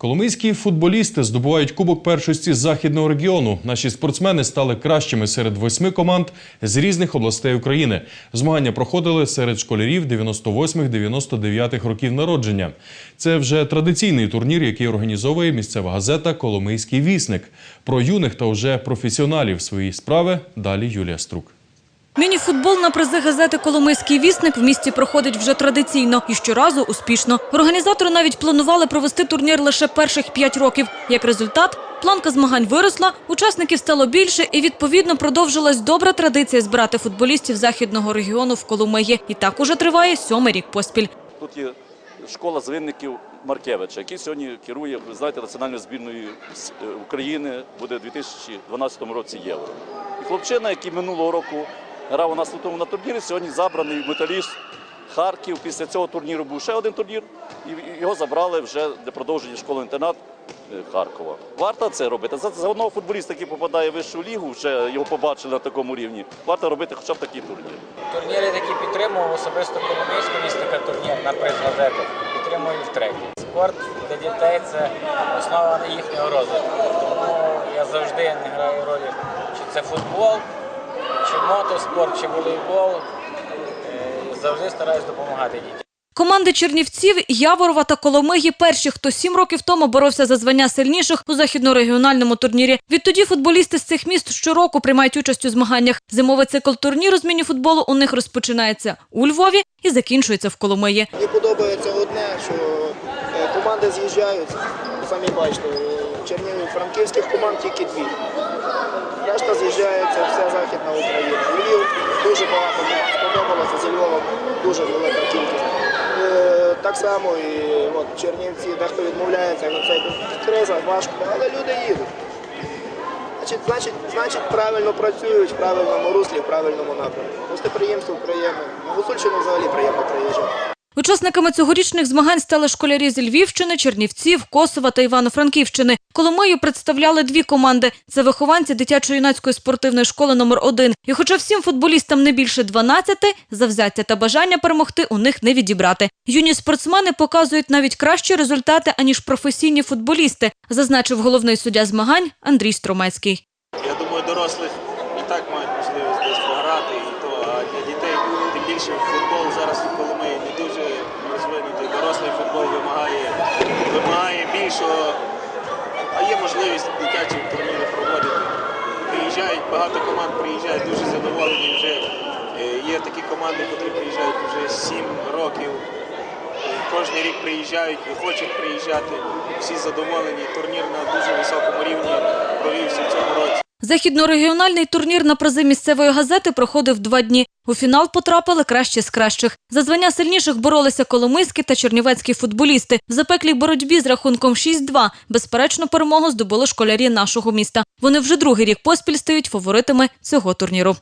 Коломийські футболісти здобувають кубок першості західного регіону. Наші спортсмени стали кращими серед восьми команд з різних областей України. Змагання проходили серед школярів 98-99 років народження. Це вже традиційний турнір, який організовує місцева газета Коломийський вісник. Про юних та вже професіоналів свої справи далі Юлія Струк. Мініфутбол на призи газети «Коломийський вісник» в місті проходить вже традиційно і щоразу успішно. Організатори навіть планували провести турнір лише перших п'ять років. Як результат, планка змагань виросла, учасників стало більше і, відповідно, продовжилась добра традиція збирати футболістів західного регіону в Коломиї. І так уже триває сьомий рік поспіль. Тут є школа звинників Маркевича, який сьогодні керує, ви знаєте, національною збірною е, України, буде у 2012 році євро. І хлопчина, який минулого року грав у нас у тому на турнірі, сьогодні забраний металіст Харків. Після цього турніру був ще один турнір, і його забрали вже для продовження школи-інтернат е, Харкова. Варто це робити. За, одного футболіста, який попадає в вищу лігу, вже його побачили на такому рівні. Варто робити хоча б такий турнір. Турніри такі підтримував особисто Коломийського вісника турнір на приз газети. Підтримую втретє. Спорт для дітей це основа їхнього розвитку. Тому я завжди не граю ролі, чи це футбол, чи мотоспорт, чи волейбол. Е, Завжди стараюсь допомагати дітям. Команди Чернівців, Яворова та Коломиї перші, хто сім років тому боровся за звання сильніших у західнорегіональному турнірі. Відтоді футболісти з цих міст щороку приймають участь у змаганнях. Зимовий цикл турніру з мініфутболу у них розпочинається у Львові і закінчується в Коломиї. Мені подобається одне, що е, команди з'їжджають, самі бачите, в Чернігів франківських команд тільки дві. Решта з'їжджається вся Західна Україна. Львів дуже багато сподобалося, зі Львова дуже велика кількість. Е, Так само і от, Чернівці, дехто відмовляється, це криза, важко, але люди їдуть. Значить, значить, значить, правильно працюють в правильному руслі, в правильному напрямку. Гостеприємство приємно. Гусульщину взагалі приємно приїжджати. Учасниками цьогорічних змагань стали школярі з Львівщини, Чернівців, Косова та Івано-Франківщини. Коломию представляли дві команди. Це вихованці дитячо-юнацької спортивної школи номер 1 І хоча всім футболістам не більше 12, завзяття та бажання перемогти у них не відібрати. Юні спортсмени показують навіть кращі результати, аніж професійні футболісти, зазначив головний суддя змагань Андрій Стромецький. Я думаю, дорослих і так мають можливість десь пограти, то, а для дітей тим більше футбол зараз в Коломиї не дуже вимагає а є можливість дитячі турніри проводити. Приїжджають, багато команд приїжджають, дуже задоволені вже. Е, Є такі команди, які приїжджають вже 7 років. Е, Кожен рік приїжджають і хочуть приїжджати. Всі задоволені. Турнір на дуже високому рівні провівся в цьому році. Західнорегіональний турнір на призи місцевої газети проходив два дні. У фінал потрапили кращі з кращих. За звання сильніших боролися коломийські та чернівецькі футболісти. В запеклій боротьбі з рахунком 6-2 безперечно перемогу здобули школярі нашого міста. Вони вже другий рік поспіль стають фаворитами цього турніру.